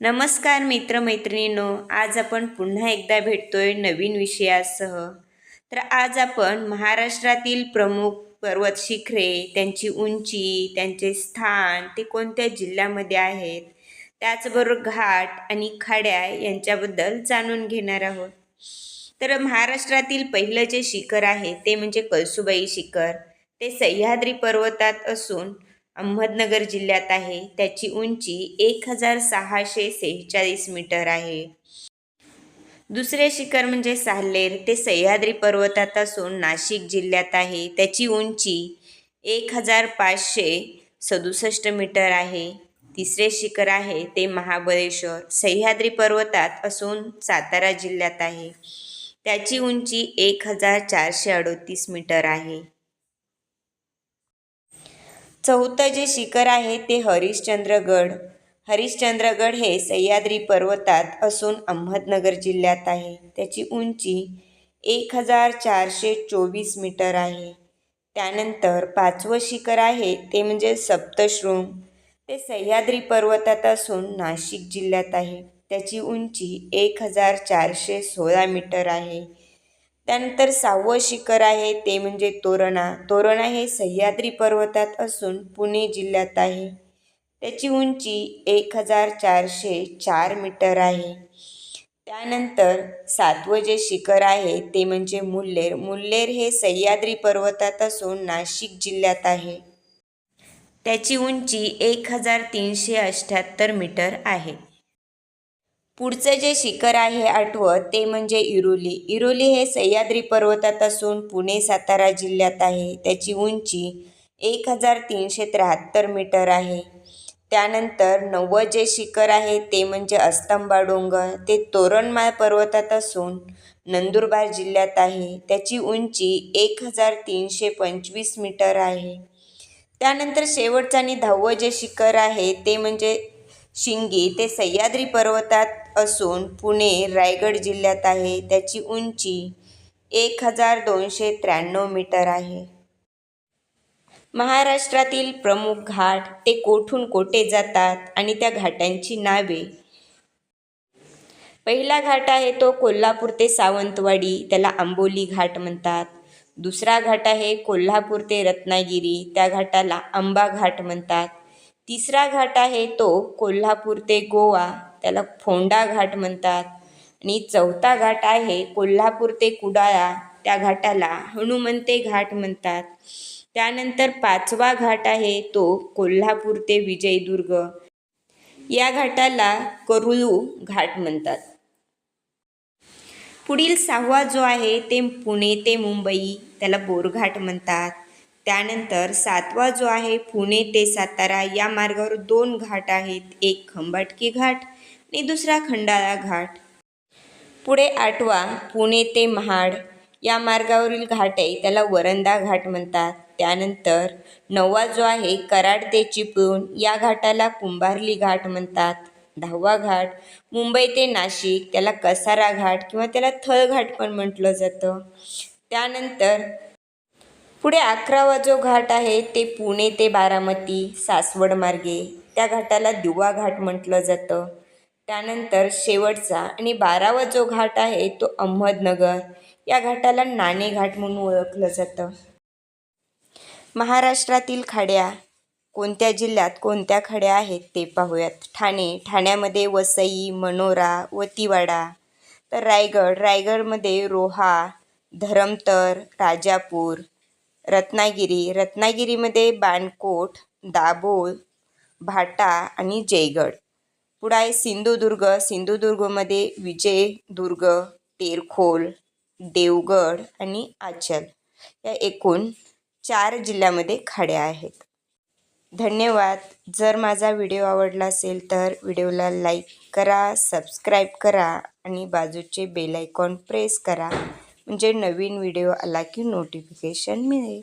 नमस्कार मित्रमैत्रिणींनो आज आपण पुन्हा एकदा भेटतोय नवीन विषयासह. तर आज आपण महाराष्ट्रातील प्रमुख पर्वत शिखरे त्यांची उंची त्यांचे स्थान ते कोणत्या जिल्ह्यामध्ये आहेत त्याचबरोबर घाट आणि खाड्या यांच्याबद्दल जाणून घेणार आहोत. तर महाराष्ट्रातील पहिलं जे शिखर आहे ते म्हणजे कळसुबाई शिखर. ते सह्याद्री पर्वतात असून अहमदनगर जिल्ह्यात आहे. त्याची उंची एक हजार सहाशे सेहेचाळीस मीटर आहे. दुसरे शिखर म्हणजे साल्हेर ते सह्याद्री पर्वतात असून नाशिक जिल्ह्यात आहे. त्याची उंची एक हजार पाचशे सदुसष्ट मीटर आहे. तिसरे शिखर आहे ते महाबळेश्वर. सह्याद्री पर्वतात असून सातारा जिल्ह्यात आहे. त्याची उंची एक हजार चारशे अडोतीस मीटर आहे. चौथं जे शिखर आहे ते हरिश्चंद्रगड. हरिश्चंद्रगड हे सह्याद्री पर्वतात असून अहमदनगर जिल्ह्यात आहे. त्याची उंची एक हजार चारशे चोवीस मीटर आहे. त्यानंतर पाचवं शिखर आहे ते म्हणजे सप्तशृंग. ते सह्याद्री पर्वतात असून नाशिक जिल्ह्यात आहे. त्याची उंची एक हजार चारशे सोळा मीटर आहे. त्यानंतर सहावं शिखर आहे ते म्हणजे तोरणा. तोरणा हे सह्याद्री पर्वतात असून पुणे जिल्ह्यात आहे. त्याची उंची एक हजार चारशे चार मीटर आहे. त्यानंतर सातवं जे शिखर आहे ते म्हणजे मुल्लेर. मुल्लेर हे सह्याद्री पर्वतात असून नाशिक जिल्ह्यात आहे. त्याची उंची एक हजार तीनशे अठ्ठ्याहत्तर मीटर आहे. पुढचं जे शिखर आहे आठवं ते म्हणजे इरोली. इरोली हे सह्याद्री पर्वतात असून पुणे सातारा जिल्ह्यात आहे. त्याची उंची एक हजार तीनशे त्र्याहत्तर मीटर आहे. त्यानंतर नव्वद जे शिखर आहे ते म्हणजे अस्तंबा डोंगर. ते तोरणमाळ पर्वतात असून नंदुरबार जिल्ह्यात आहे. त्याची उंची एक हजार तीनशे पंचवीस मीटर आहे. त्यानंतर शेवटचं आणि दहावं जे शिखर आहे ते म्हणजे शिंगी. ते सह्याद्री पर्वतात असून पुणे रायगड जिल्ह्यात आहे. त्याची उंची एक हजार दोनशे त्र्याण्णव मीटर आहे. महाराष्ट्रातील प्रमुख घाट ते कोठून कोठे जातात आणि त्या घाटांची नावे? पहिला घाट आहे तो कोल्हापूर ते सावंतवाडी त्याला आंबोली घाट म्हणतात. दुसरा घाट आहे कोल्हापूर ते रत्नागिरी त्या घाटाला आंबा घाट म्हणतात. तिसरा घाट आहे तो कोल्हापूर ते गोवा. त्याला फोंडा घाट म्हणतात. आणि चौथा घाट आहे कोल्हापूर ते कुडाळा. त्या घाटाला हनुमंते घाट म्हणतात. त्यानंतर पाचवा घाट आहे तो कोल्हापूर ते विजयदुर्ग. या घाटाला करुळू घाट म्हणतात. पुढील सहावा जो आहे ते पुणे ते मुंबई त्याला बोरघाट म्हणतात. त्यानंतर सातवा जो आहे पुणे ते सातारा या मार्गावर दोन घाट आहेत. एक खंबाटकी घाट आणि दुसरा खंडाळा घाट. पुढे आठवा पुणे ते महाड. या मार्गावरील घाट आहे त्याला वरंदा घाट म्हणतात. त्यानंतर नववा जो आहे कराड ते चिपळूण या घाटाला कुंभारली घाट म्हणतात. दहावा घाट मुंबई ते नाशिक त्याला कसारा घाट किंवा त्याला थळ घाट पण म्हटलं जातं. त्यानंतर पुढे अकरावा जो घाट आहे ते पुणे ते बारामती सासवड मार्गे. त्या घाटाला दिवा घाट म्हटलं जातं. त्यानंतर शेवटचा आणि बारावा जो घाट आहे तो अहमदनगर. या घाटाला नाणे घाट म्हणून ओळखलं जातं. महाराष्ट्रातील खाड्या. कोणत्या जिल्ह्यात कोणत्या खड्या आहेत ते पाहूयात. ठाणे. ठाण्यामध्ये वसई मनोरा वतीवाडा. तर रायगड. रायगडमध्ये रोहा धरमतर राजापूर. रत्नागिरी. रत्नागिरीमध्ये बाणकोट दाभोळ भाटा आणि जयगड. पुढं आहे सिंधुदुर्ग. सिंधुदुर्गमध्ये विजयदुर्ग तेरखोल देवगड आणि आचल या एकूण चार जिल्ह्यामध्ये खाड्या आहेत. धन्यवाद. जर माझा व्हिडिओ आवडला असेल तर व्हिडिओला लाईक करा सबस्क्राईब करा आणि बाजूचे बेल आयकॉन प्रेस करा. म्हणजे नवीन व्हिडिओ आला की नोटिफिकेशन मिळेल.